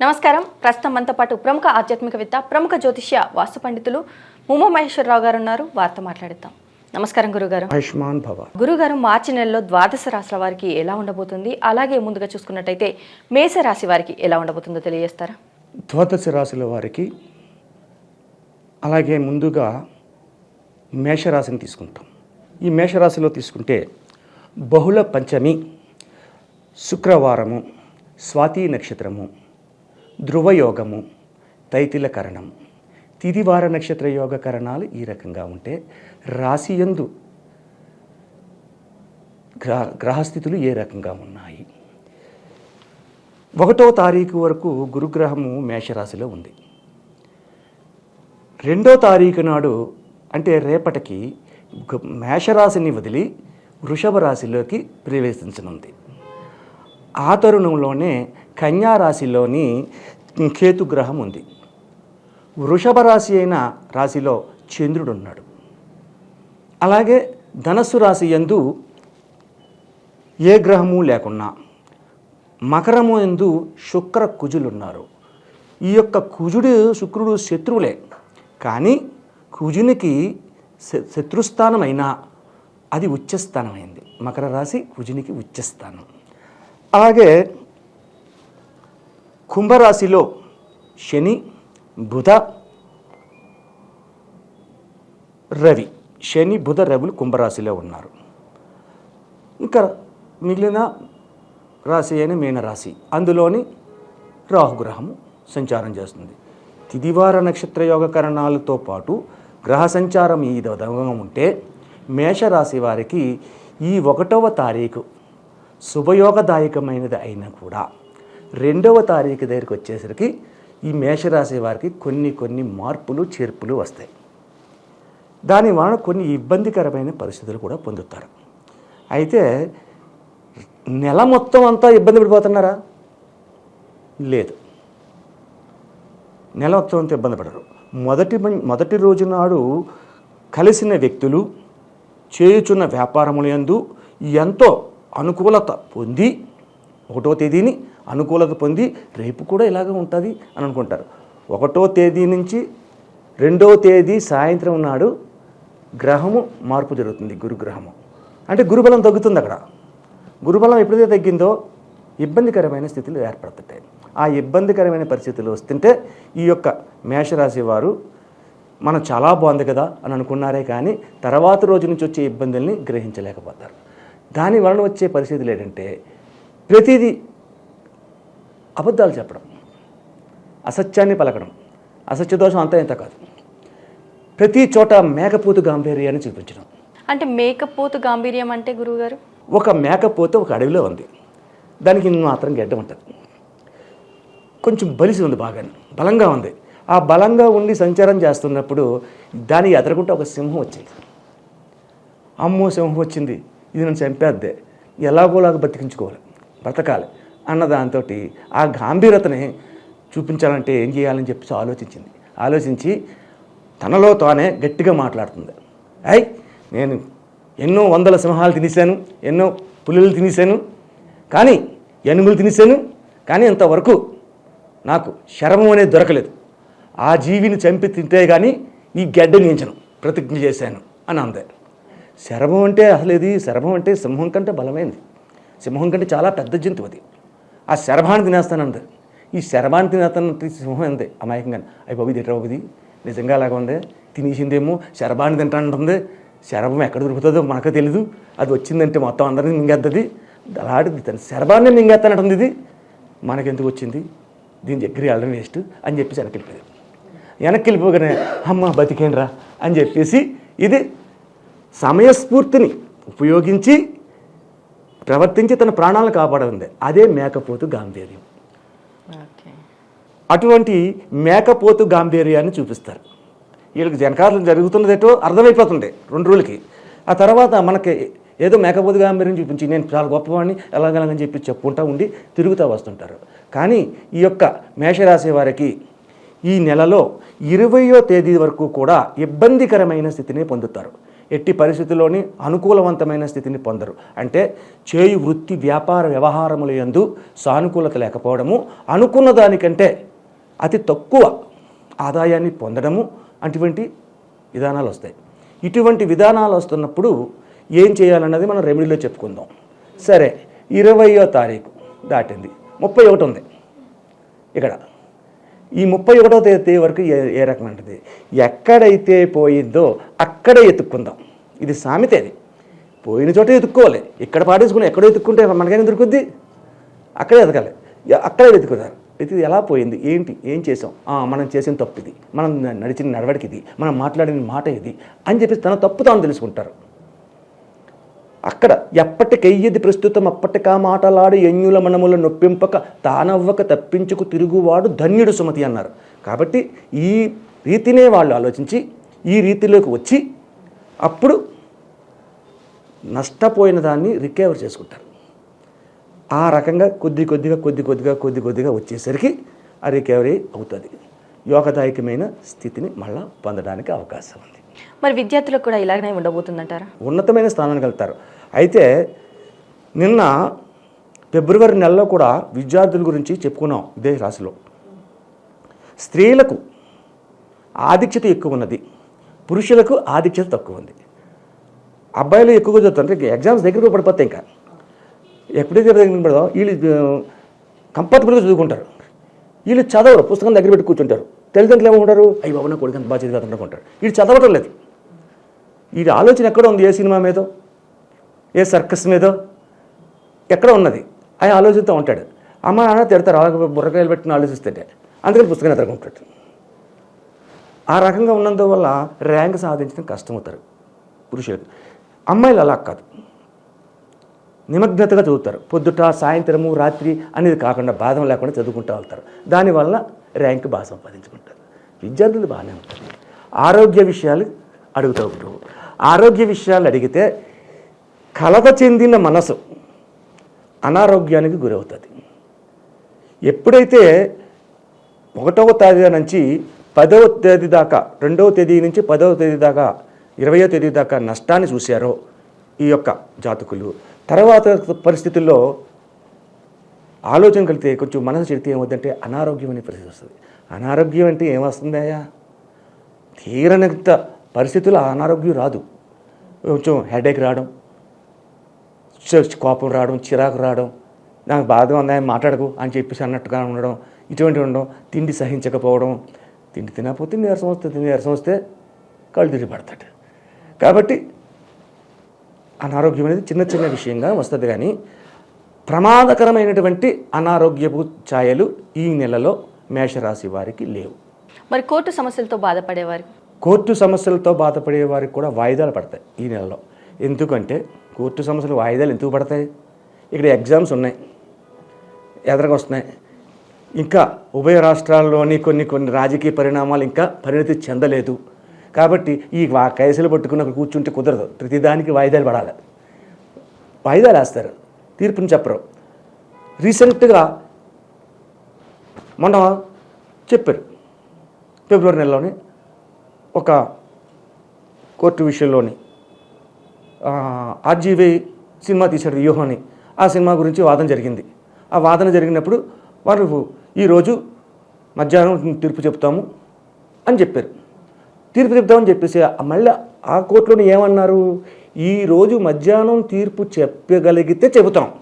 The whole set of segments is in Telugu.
నమస్కారం. ప్రస్తుతం మనతో పాటు ప్రముఖ ఆధ్యాత్మికవేత్త ప్రముఖ జ్యోతిష్య వాస్తు పండితులు ముమ్మ మహేశ్వరరావు గారు ఉన్నారు. వారితో మాట్లాడిద్దాం. నమస్కారం గురుగారు. ఆయుష్మాన్ భవ. గురుగారు మార్చి నెలలో ద్వాదశ రాశుల వారికి ఎలా ఉండబోతుంది? అలాగే ముందుగా చూసుకున్నట్టయితే మేష రాశి వారికి ఎలా ఉండబోతుందో తెలియజేస్తారా? ద్వాదశ రాశుల వారికి అలాగే ముందుగా మేషరాశిని తీసుకుంటాం. ఈ మేషరాశిలో తీసుకుంటే బహుళ పంచమి శుక్రవారము స్వాతి నక్షత్రము ధ్రువయోగము తైతిల కరణం తిదివార నక్షత్ర యోగ కరణాలు ఈ రకంగా ఉంటే రాశియందు గ్రహ గ్రహస్థితులు ఏ రకంగా ఉన్నాయి? ఒకటో తారీఖు వరకు గురుగ్రహము మేషరాశిలో ఉంది. రెండో తారీఖు నాడు అంటే రేపటికి మేషరాశిని వదిలి వృషభ రాశిలోకి ప్రవేశించనుంది. ఆ తరుణంలోనే కన్యా రాశిలోని కేతుగ్రహం ఉంది. వృషభ రాశి అయిన రాశిలో చంద్రుడు ఉన్నాడు. అలాగే ధనస్సు రాశి యందు ఏ గ్రహము లేకున్నా మకరము ఎందు శుక్ర కుజులున్నారు. ఈ యొక్క కుజుడు శుక్రుడు శత్రువులే. కానీ కుజునికి శ- శత్రుస్థానమైనా అది ఉచ్చస్థానమైంది. మకర రాశి కుజునికి ఉచ్చస్థానం. అలాగే కుంభరాశిలో శని బుధ రవి. శని బుధ రవులు కుంభరాశిలో ఉన్నారు. ఇంకా మిగిలిన రాశి అయిన మీనరాశి అందులోని రాహుగ్రహము సంచారం చేస్తుంది. తిదివార నక్షత్ర యోగ కరణాలతో పాటు గ్రహ సంచారం ఈ విధంగా ఉంటే మేషరాశి వారికి ఈ ఒకటవ తారీఖు శుభయోగదాయకమైనది అయినా కూడా. రెండవ తారీఖు దగ్గరికి వచ్చేసరికి ఈ మేషరాశి వారికి కొన్ని కొన్ని మార్పులు చేర్పులు వస్తాయి. దాని వలన కొన్ని ఇబ్బందికరమైన పరిస్థితులు కూడా పొందుతారు. అయితే నెల మొత్తం అంతా ఇబ్బంది పడిపోతున్నారా? లేదు. నెల మొత్తం అంతా ఇబ్బంది పడరు. మొదటి మొదటి రోజు నాడు కలిసిన వ్యక్తులు చేయుచున్న వ్యాపారముల యందు ఎంతో అనుకూలత పొంది ఒకటో తేదీని అనుకూలత పొంది రేపు కూడా ఇలాగే ఉంటుంది అని అనుకుంటారు. ఒకటో తేదీ నుంచి రెండో తేదీ సాయంత్రం నాడు గ్రహము మార్పు జరుగుతుంది గురుగ్రహము. అంటే గురుబలం తగ్గుతుంది అక్కడ. గురుబలం ఎప్పుడైతే తగ్గిందో ఇబ్బందికరమైన స్థితులు ఏర్పడుతుంటాయి ఆ ఇబ్బందికరమైన పరిస్థితులు వస్తుంటే ఈ యొక్క మేషరాశి వారు మనం చాలా బాగుంది కదా అని అనుకున్నారే కానీ తర్వాత రోజు నుంచి వచ్చే ఇబ్బందుల్ని గ్రహించలేకపోతారు. దాని వలన వచ్చే పరిస్థితులు ఏంటంటే ప్రతిదీ అబద్ధాలు చెప్పడం అసత్యాన్ని పలకడం అసత్య దోషం అంతా ఇంత కాదు. ప్రతి చోట మేకపోతు గాంభీర్యాన్ని చూపించడం. అంటే మేకపోతు గాంభీర్యం అంటే గురువుగారు? ఒక మేకపోతే ఒక అడవిలో ఉంది. దానికి మాత్రం గడ్డ ఉంటుంది. కొంచెం బలిసి ఉంది బాగా బలంగా ఉంది. ఆ బలంగా ఉండి సంచారం చేస్తున్నప్పుడు దానికి ఎదరకుంటే ఒక సింహం వచ్చింది. అమ్మో సింహం వచ్చింది. ఇది నన్ను చంపేద్దే. ఎలాగోలాగా బతికించుకోవాలి బ్రతకాలి అన్న దాంతో ఆ గాంభీరతని చూపించాలంటే ఏం చేయాలని చెప్పి ఆలోచించింది. ఆలోచించి తనలో తానే గట్టిగా మాట్లాడుతుంది. అయ్ నేను ఎన్నో వందల సింహాలు తినేశాను ఎన్నో పులులు తినేశాను కానీ ఎనుములు తినేశాను కానీ ఇంతవరకు నాకు శరమం అనేది దొరకలేదు. ఆ జీవిని చంపి తింటే కానీ ఈ గడ్డ నించను ప్రతిజ్ఞ చేశాను అని అంది. శరభం అంటే అసలు ఇది శరభం అంటే సింహం కంటే బలమైంది. సింహం కంటే చాలా పెద్ద జంతువు అది. ఆ శరభాన్ని తినేస్తానంది. ఈ శరభాన్ని తినేస్తానంటే సింహం అంతే అమాయకంగా అయ్యి బాబు ఇది బాబు ఇది? నిజంగా అలాగ ఉంది? తినేసిందేమో శరభాన్ని తింటానంటుంది. శరభం ఎక్కడ దొరుకుతుందో మనకు తెలీదు. అది వచ్చిందంటే మొత్తం అందరినీ మింగేస్తుంది అలాంటిది తన శరభాన్ని మింగేస్తానంటుంది ఇది. మనకెందుకు వచ్చింది? దీని దగ్గర వెళ్ళడం వేస్ట్ అని చెప్పేసి వెనక్కి వెళ్ళిపోయాడు వెనక్కి వెళ్ళిపోగానే అమ్మ బతికేనరా అని చెప్పేసి ఇది సమయస్ఫూర్తిని ఉపయోగించి ప్రవర్తించి తన ప్రాణాలను కాపాడుతుంది అదే మేకపోతు గాంభీర్యం. అటువంటి మేకపోతు గాంభీర్యాన్ని చూపిస్తారు. వీళ్ళకి జనకాలం జరుగుతున్నది ఏటో అర్థమైపోతుంది రెండు రోజులకి. ఆ తర్వాత మనకి ఏదో మేకపోతు గాంభీర్యం చూపించి నేను చాలా గొప్పవాడిని ఎలాగలగని చెప్పి చెప్పుకుంటా ఉండి తిరుగుతూ వస్తుంటారు. కానీ ఈ యొక్క మేషరాశి వారికి ఈ నెలలో ఇరవయో తేదీ వరకు కూడా ఇబ్బందికరమైన స్థితిని పొందుతారు. ఎట్టి పరిస్థితుల్లోని అనుకూలవంతమైన స్థితిని పొందరు. అంటే చేయి వృత్తి వ్యాపార వ్యవహారముల యందు సానుకూలత లేకపోవడము అనుకున్న దానికంటే అతి తక్కువ ఆదాయాన్ని పొందడము అటువంటి విధానాలు వస్తాయి. ఇటువంటి విధానాలు వస్తున్నప్పుడు ఏం చేయాలన్నది మనం రెమెడీలో చెప్పుకుందాం. సరే ఇరవయో తారీఖు దాటింది. ముప్పై ఒకటి ఉంది. ఇక్కడ ఈ ముప్పై ఒకటో తేదీ వరకు ఏ ఏ రకమైనది? ఎక్కడైతే పోయిందో అక్కడే ఎత్తుక్కుందాం. ఇది సామెత అది పోయిన చోట ఎత్తుక్కోవాలి. ఇక్కడ పాడేసుకుని ఎక్కడో ఎత్తుక్కుంటే మనకైనా దొరుకుద్ది? అక్కడే ఎతకాలి అక్కడే వెతుకుతారు ఇది ఎలా పోయింది? ఏంటి? ఏం చేసాం? ఆ, మనం చేసిన తప్పు ఇది మనం నడిచిన నడవడికి ఇది మనం మాట్లాడిన మాట ఇది అని చెప్పేసి తన తప్పు తాను తెలుసుకుంటారు. అక్కడ ఎప్పటికెయ్యది ప్రస్తుతం అప్పటికా మాటలాడి ఎన్యుల మనముల నొప్పింపక తానవ్వక తప్పించుకు తిరుగువాడు ధన్యుడు సుమతి అన్నారు. కాబట్టి ఈ రీతినే వాళ్ళు ఆలోచించి ఈ రీతిలోకి వచ్చి అప్పుడు నష్టపోయిన దాన్ని రికవర్ చేసుకుంటారు. ఆ రకంగా కొద్ది కొద్దిగా కొద్ది కొద్దిగా కొద్ది కొద్దిగా వచ్చేసరికి ఆ రికవరీ అవుతుంది. యోగదాయకమైన స్థితిని మళ్ళా పొందడానికి అవకాశం ఉంది. మరి విద్యార్థులకు కూడా ఇలాగనే ఉండబోతుందంటారా? ఉన్నతమైన స్థానానికి వెళ్తారు. అయితే నిన్న ఫిబ్రవరి నెలలో కూడా విద్యార్థుల గురించి చెప్పుకున్నాం ఇదే రాశిలో. స్త్రీలకు ఆధిక్యత ఎక్కువ ఉన్నది. పురుషులకు ఆధిక్యత తక్కువ ఉంది. అబ్బాయిలు ఎక్కువగా చదువుతారు ఎగ్జామ్స్ దగ్గరకు పడిపోతాయి ఇంకా. ఎప్పుడైతే దగ్గర పడదో వీళ్ళు కంఫర్టబుల్గా చదువుకుంటారు. వీళ్ళు చదవరు పుస్తకం దగ్గర పెట్టి కూర్చుంటారు. తల్లిదండ్రులు ఏమంటారు అయ్యి బాబు నా కొడుకు అంత బాగా చదివి అనుకుంటారు వీళ్ళు చదవటం లేదు. వీడి ఆలోచన ఎక్కడ ఉంది ఏ సినిమా మీదో? ఏ సర్కస్ మీదో? ఎక్కడ ఉన్నది. ఆయన ఆలోచిస్తూ ఉంటాడు. అమ్మ నాన్న తిడతారు అలాగే బుర్రకాయలు పెట్టిన ఆలోచిస్తుంటే. అందుకని పుస్తకం ఎదుర్కొంటాడు ఆ రకంగా ఉన్నందువల్ల ర్యాంక్ సాధించడం కష్టమవుతారు పురుషులకు. అమ్మాయిలు అలా కాదు. నిమగ్నతగా చదువుతారు. పొద్దుట సాయంత్రము రాత్రి అనేది కాకుండా బాధం లేకుండా చదువుకుంటూ వెళ్తారు. దానివల్ల ర్యాంక్ బాగా సంపాదించుకుంటారు. విద్యార్థులు బాగానే ఉంటారు. ఆరోగ్య విషయాలు అడుగుతూ ఉంటారు ఆరోగ్య విషయాలు అడిగితే కలత చెందిన మనసు అనారోగ్యానికి గురవుతుంది. ఎప్పుడైతే ఒకటవ తేదీ నుంచి పదవ తేదీ దాకా రెండవ తేదీ నుంచి పదవ తేదీ దాకా ఇరవయో తేదీ దాకా నష్టాన్ని చూశారో ఈ యొక్క జాతకులు తర్వాత పరిస్థితుల్లో ఆలోచన కలిగితే కొంచెం మనసు చెడితే ఏమవుతుందంటే అనారోగ్యం అనే పరిస్థితి వస్తుంది. అనారోగ్యం అంటే ఏమొస్తుందయ్యా తీరనంత పరిస్థితుల్లో అనారోగ్యం రాదు. కొంచెం హెడేక్ రావడం కోపం రావడం చిరాకు రావడం నాకు బాధగా ఉందా మాట్లాడకు అని చెప్పేసి అన్నట్టుగా ఉండడం ఇటువంటి ఉండడం తిండి సహించకపోవడం తిండి తినకపోతే నీరసం వస్తుంది నీరసం వస్తే కళ్ళు తిరిగి పడతాడు. కాబట్టి అనారోగ్యం అనేది చిన్న చిన్న విషయంగా వస్తుంది కానీ ప్రమాదకరమైనటువంటి అనారోగ్యపు ఛాయలు ఈ నెలలో మేషరాశి వారికి లేవు. మరి కోర్టు సమస్యలతో బాధపడేవారు? కోర్టు సమస్యలతో బాధపడే వారికి కూడా వాయిదాలు పడతాయి ఈ నెలలో. ఎందుకంటే కోర్టు సమస్యలు వాయిదాలు ఎందుకు పడతాయి? ఇక్కడ ఎగ్జామ్స్ ఉన్నాయి. ఎదరగా వస్తున్నాయి. ఇంకా ఉభయ రాష్ట్రాల్లోని కొన్ని కొన్ని రాజకీయ పరిణామాలు ఇంకా పరిణతి చెందలేదు. కాబట్టి ఈ కేసులు పట్టుకుని అక్కడ కూర్చుంటే కుదరదు. ప్రతిదానికి వాయిదాలు పడాలి. వాయిదాలు వేస్తారు. తీర్పుని చెప్పరు. రీసెంట్గా మొన్న చెప్పారు. ఫిబ్రవరి నెలలోని ఒక కోర్టు విషయంలోని ఆర్జీవీ సినిమా తీశాడు వ్యూహం అని ఆ సినిమా గురించి వాదన జరిగింది. ఆ వాదన జరిగినప్పుడు వారు ఈరోజు మధ్యాహ్నం తీర్పు చెప్తాము అని చెప్పారు. తీర్పు చెప్తామని చెప్పేసి మళ్ళీ ఆ కోర్టులోని ఏమన్నారు? ఈరోజు మధ్యాహ్నం తీర్పు చెప్పగలిగితే చెబుతాం.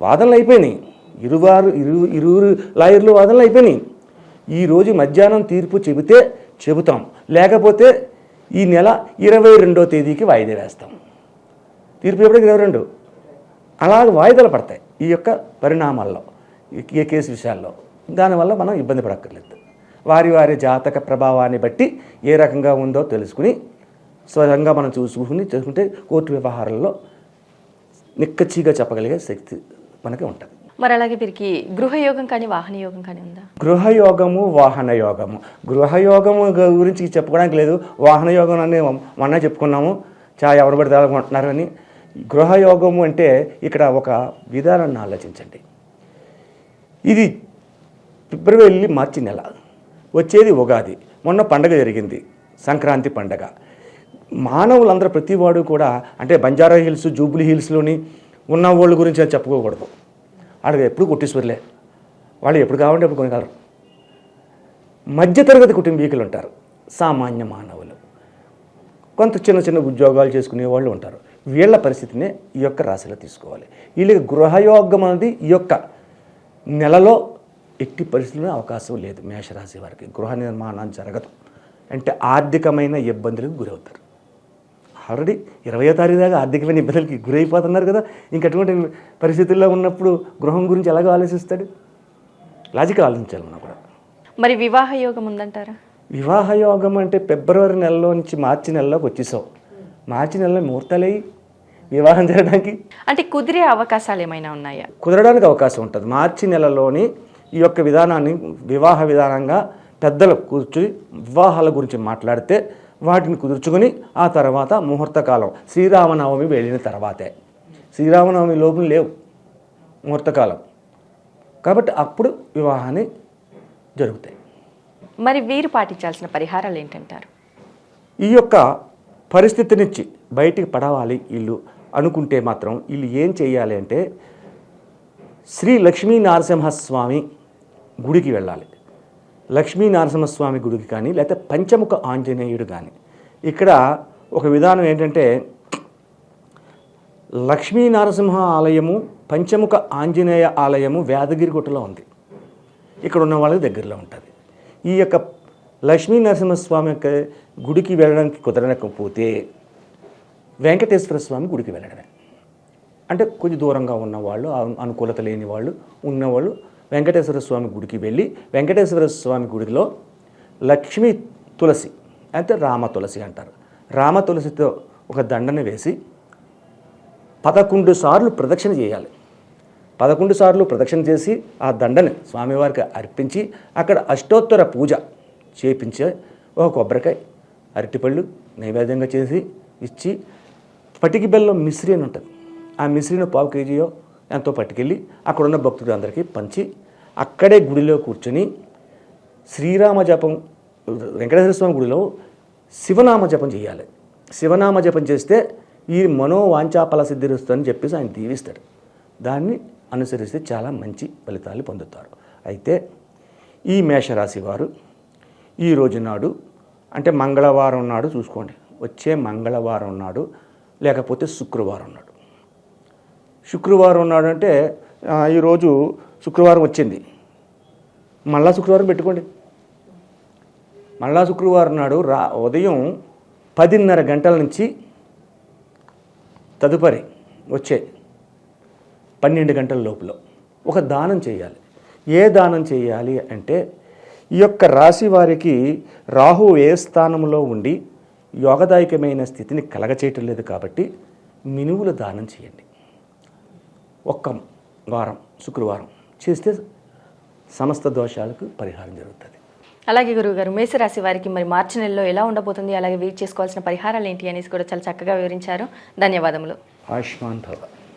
వాదనలు అయిపోయినాయి. ఇరువారు ఇరు ఇరువురు లాయర్లు వాదనలు అయిపోయినాయి. ఈరోజు మధ్యాహ్నం తీర్పు చెబితే చెబుతాం. లేకపోతే ఈ నెల ఇరవై రెండో తేదీకి వాయిదా వేస్తాం. తీర్పు ఎప్పటికి ఇరవై రెండు అలాగ వాయిదాలు పడతాయి ఈ యొక్క పరిణామాల్లో ఈ కేసు విషయాల్లో. దానివల్ల మనం ఇబ్బంది పడక్కర్లేదు. వారి వారి జాతక ప్రభావాన్ని బట్టి ఏ రకంగా ఉందో తెలుసుకుని స్వయంగా మనం చూసుకుని చేసుకుంటే కోర్టు వ్యవహారాల్లో నిక్కచ్చిగా చెప్పగలిగే శక్తి మనకి ఉంటుంది. మరి అలాగే వీరికి గృహయోగం కానీ వాహన యోగం కానీ ఉందా? గృహయోగము వాహన యోగము గృహయోగము గురించి చెప్పుకోవడానికి లేదు. వాహన యోగం అని మొన్న చెప్పుకున్నాము. చా ఎవరు పడితే అనుకుంటున్నారు అని గృహయోగము అంటే ఇక్కడ ఒక విధానాన్ని ఆలోచించండి. ఇది ఫిబ్రవరి మార్చి నెల. వచ్చేది ఉగాది. మొన్న పండగ జరిగింది. సంక్రాంతి పండగ. మానవులందరూ ప్రతివాడు కూడా అంటే బంజారా హిల్స్ జూబ్లీ హిల్స్లోని ఉన్న వాళ్ళ గురించి అది చెప్పుకోకూడదు. వాళ్ళకి ఎప్పుడు కొట్టేశ్వర్లే వాళ్ళు ఎప్పుడు కావాలంటే ఎప్పుడు కొనగలరు. మధ్యతరగతి కుటుంబీకులు ఉంటారు. సామాన్య మానవులు. కొంత చిన్న చిన్న ఉద్యోగాలు చేసుకునే వాళ్ళు ఉంటారు. వీళ్ళ పరిస్థితినే ఈ యొక్క రాశిలో తీసుకోవాలి. వీళ్ళకి గృహయోగం అనేది ఈ యొక్క నెలలో ఎట్టి పరిస్థితుల్లో అవకాశం లేదు మేషరాశి వారికి. గృహ నిర్మాణం జరగదు. అంటే ఆర్థికమైన ఇబ్బందులకు గురవుతారు. ఆల్రెడీ ఇరవయో తారీఖు దాకా ఆర్థికమైన ఇబ్బందులకి గురైపోతున్నారు కదా. ఇంక అటువంటి పరిస్థితుల్లో ఉన్నప్పుడు గృహం గురించి ఎలాగో ఆలోచిస్తాడు? లాజికల్ ఆలోచించాలి మనం కూడా. మరి వివాహ యోగం ఉందంటారా? వివాహ యోగం అంటే ఫిబ్రవరి నెలలో నుంచి మార్చి నెలలోకి వచ్చేసావు. మార్చి నెలలో ముహూర్తాలయ్యి వివాహం జరగడానికి? అంటే కుదిరే అవకాశాలు ఏమైనా ఉన్నాయా? కుదరడానికి అవకాశం ఉంటుంది. మార్చి నెలలోని ఈ యొక్క విధానాన్ని వివాహ విధానంగా పెద్దలు కూర్చుని వివాహాల గురించి మాట్లాడితే వాటిని కుదుర్చుకొని ఆ తర్వాత ముహూర్త కాలం శ్రీరామనవమి వెళ్ళిన తర్వాతే. శ్రీరామనవమి లోపల లేవు ముహూర్తకాలం. కాబట్టి అప్పుడు వివాహాన్ని జరుగుతాయి. మరి వీరు పాటించాల్సిన పరిహారాలు ఏంటంటారు? ఈ యొక్క పరిస్థితి నుంచి బయటికి పడవాలి వీళ్ళు అనుకుంటే మాత్రం వీళ్ళు ఏం చేయాలి అంటే శ్రీ లక్ష్మీ నరసింహస్వామి గుడికి వెళ్ళాలి. లక్ష్మీ నరసింహస్వామి గుడికి కానీ లేకపోతే పంచముఖ ఆంజనేయుడు కానీ. ఇక్కడ ఒక విధానం ఏంటంటే లక్ష్మీ నరసింహ ఆలయము పంచముఖ ఆంజనేయ ఆలయము వేదగిరిగుట్టలో ఉంది. ఇక్కడ ఉన్న వాళ్ళకి దగ్గరలో ఉంటుంది. ఈ యొక్క లక్ష్మీ నరసింహస్వామి యొక్క గుడికి వెళ్ళడానికి కుదరకపోతే వెంకటేశ్వర స్వామి గుడికి వెళ్ళడమే. అంటే కొంచెం దూరంగా ఉన్నవాళ్ళు అనుకూలత లేని వాళ్ళు ఉన్నవాళ్ళు వెంకటేశ్వర స్వామి గుడికి వెళ్ళి వెంకటేశ్వర స్వామి గుడిలో లక్ష్మీ తులసి అంటే రామ తులసి అంటారు. రామ తులసితో ఒక దండను వేసి పదకొండు సార్లు ప్రదక్షిణ చేయాలి. పదకొండు సార్లు ప్రదక్షిణ చేసి ఆ దండని స్వామివారికి అర్పించి అక్కడ అష్టోత్తర పూజ చేపించే ఒక కొబ్బరికాయ అరటిపళ్ళు నైవేద్యంగా చేసి ఇచ్చి పటికి బెల్లం మిశ్రీ అని ఉంటుంది. ఆ మిశ్రీని పావు కేజీయో ఎంతో పట్టుకెళ్ళి అక్కడ ఉన్న భక్తులందరికీ పంచి అక్కడే గుడిలో కూర్చొని శ్రీరామ జపం వెంకటేశ్వర స్వామి గుడిలో శివనామ జపం చేయాలి. శివనామ జపం చేస్తే ఈ మనోవాంఛాఫల సిద్ధిరుస్తుందని చెప్పేసి ఆయన దీవిస్తాడు. దాన్ని అనుసరిస్తే చాలా మంచి ఫలితాలు పొందుతారు. అయితే ఈ మేషరాశి వారు ఈ రోజు నాడు అంటే మంగళవారం నాడు చూసుకోండి. వచ్చే మంగళవారం నాడు లేకపోతే శుక్రవారం నాడు శుక్రవారం నాడంటే అంటే ఈరోజు శుక్రవారం వచ్చింది. మళ్ళా శుక్రవారం పెట్టుకోండి. మళ్ళా శుక్రవారం నాడు రా ఉదయం పదిన్నర గంటల నుంచి తదుపరి వచ్చే పన్నెండు గంటల లోపల ఒక దానం చేయాలి. ఏ దానం చేయాలి అంటే ఈ యొక్క రాశి వారికి రాహు ఏ స్థానంలో ఉండి యోగదాయకమైన స్థితిని కలగచేయటం లేదు కాబట్టి మినువుల దానం చేయండి. ఒక్క వారం శుక్రవారం చేస్తే సమస్త దోషాలకు పరిహారం జరుగుతుంది. అలాగే గురువుగారు మేషరాశి వారికి మరి మార్చి నెలలో ఎలా ఉండబోతుంది? అలాగే వీరు చేసుకోవాల్సిన పరిహారాలు ఏంటి? అనేసి కూడా చాలా చక్కగా వివరించారు. ధన్యవాదములు. ఆయుష్మాన్ భవ.